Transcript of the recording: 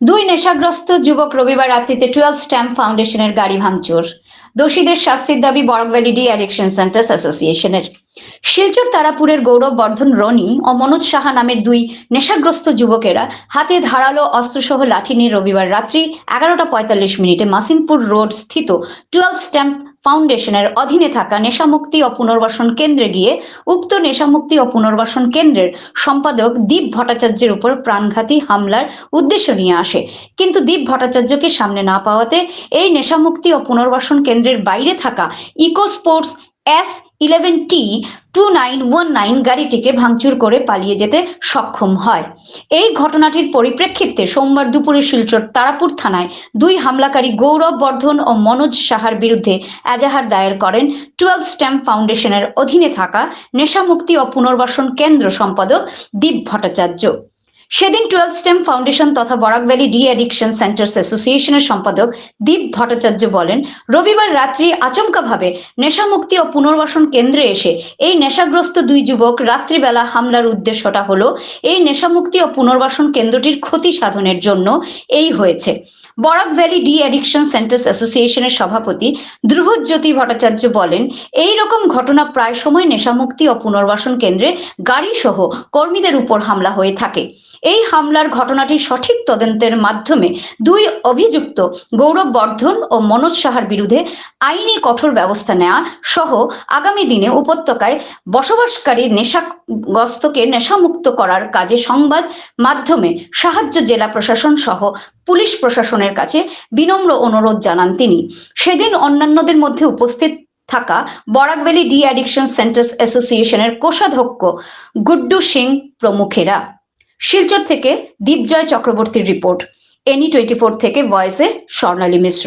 দুই নেশাগ্রস্ত যুবক রবিবার রাত্রিতে টুয়েলভ স্ট্যাম্প ফাউন্ডেশনের গাড়ি ভাঙচুর। দোষীদের শাস্তির দাবি বরকভ্যালি ডি অ্যাডিকশন সেন্টার্স অ্যাসোসিয়েশনের। শিলচর তারাপুরের গৌরব বর্ধন রনি ও মনোজ সাহা নামের দুই নেশাগ্রস্ত যুবকেরা হাতে ধারালো অস্ত্রসহ লাঠি নিয়ে রবিবার রাত্রি এগারোটা পঁয়তাল্লিশ মিনিটে মাসিনপুর রোড স্থিত টুয়েলভ স্ট্যাম্প ফাউন্ডেশনের অধীনে থাকা নেশামুক্তি ও পুনর্বাসন কেন্দ্রে গিয়ে উক্ত নেশামুক্তি ও পুনর্বাসন কেন্দ্রের সম্পাদক দীপ ভট্টাচার্যের উপর প্রাণঘাতী হামলার উদ্দেশ্য নিয়ে আসে। কিন্তু দীপ ভট্টাচার্যকে সামনে না পাওয়াতে এই নেশামুক্তি ও পুনর্বাসন কেন্দ্রের বাইরে থাকা eco sports S eleven T two nine one nine গাড়িটিকে ভাঙচুর করে পালিয়ে যেতে সক্ষম হয়। এই ঘটনাটির পরিপ্রেক্ষিতে সোমবার দুপুরে শিলচর তারাপুর থানায় দুই হামলাকারী গৌরব বর্ধন ও মনোজ সাহার বিরুদ্ধে এজাহার দায়ের করেন টুয়েলভ স্ট্যাম্প ফাউন্ডেশনের অধীনে থাকা নেশামুক্তি ও পুনর্বাসন কেন্দ্র সম্পাদক দীপ ভট্টাচার্য। সেদিন টুয়েলভ স্টেম ফাউন্ডেশন তথা Barak valley de addiction centres অ্যাসোসিয়েশনের সম্পাদক দীপ ভট্টাচার্য বলেন, রবিবার রাত্রি আচমকাভাবে নেশামুক্তি ও পুনর্বাসন কেন্দ্রে এসে এই নেশাগ্রস্ত দুই যুবক রাত্রিবেলা হামলার উদ্দেশ্যটা হলো, এই নেশামুক্তি ও পুনর্বাসন কেন্দ্রটির ক্ষতি সাধনের জন্য এই হয়েছে। Barak valley de addiction centres অ্যাসোসিয়েশনের সভাপতি ধ্রুবজ্যোতি ভট্টাচার্য বলেন, এই রকম ঘটনা প্রায় সময় নেশামুক্তি ও পুনর্বাসন কেন্দ্রে গাড়ি সহ কর্মীদের উপর হামলা হয়ে থাকে। এই হামলার ঘটনাটি সঠিক তদন্তের মাধ্যমে দুই অভিযুক্ত গৌরব বর্ধন ও মনোজ সাহার বিরুদ্ধে আইনি কঠোর ব্যবস্থা নেওয়া সহ আগামী দিনে উপত্যকায় বসবাসকারী নেশাগ্রস্তকে নেশামুক্ত করার কাজে সংবাদ মাধ্যমে সাহায্য জেলা প্রশাসন সহ পুলিশ প্রশাসনের কাছে বিনম্র অনুরোধ জানান তিনি। সেদিন অন্যান্যদের মধ্যে উপস্থিত থাকা বরাকভ্যালি ডি অ্যাডিকশন সেন্টার্স অ্যাসোসিয়েশনের কোষাধ্যক্ষ গুড্ডু সিং প্রমুখেরা। শিলচর থেকে দীপজয় চক্রবর্তীর রিপোর্ট এনি টোয়েন্টি ফোর থেকে ভয়েসের স্বর্ণালী মিশ্র।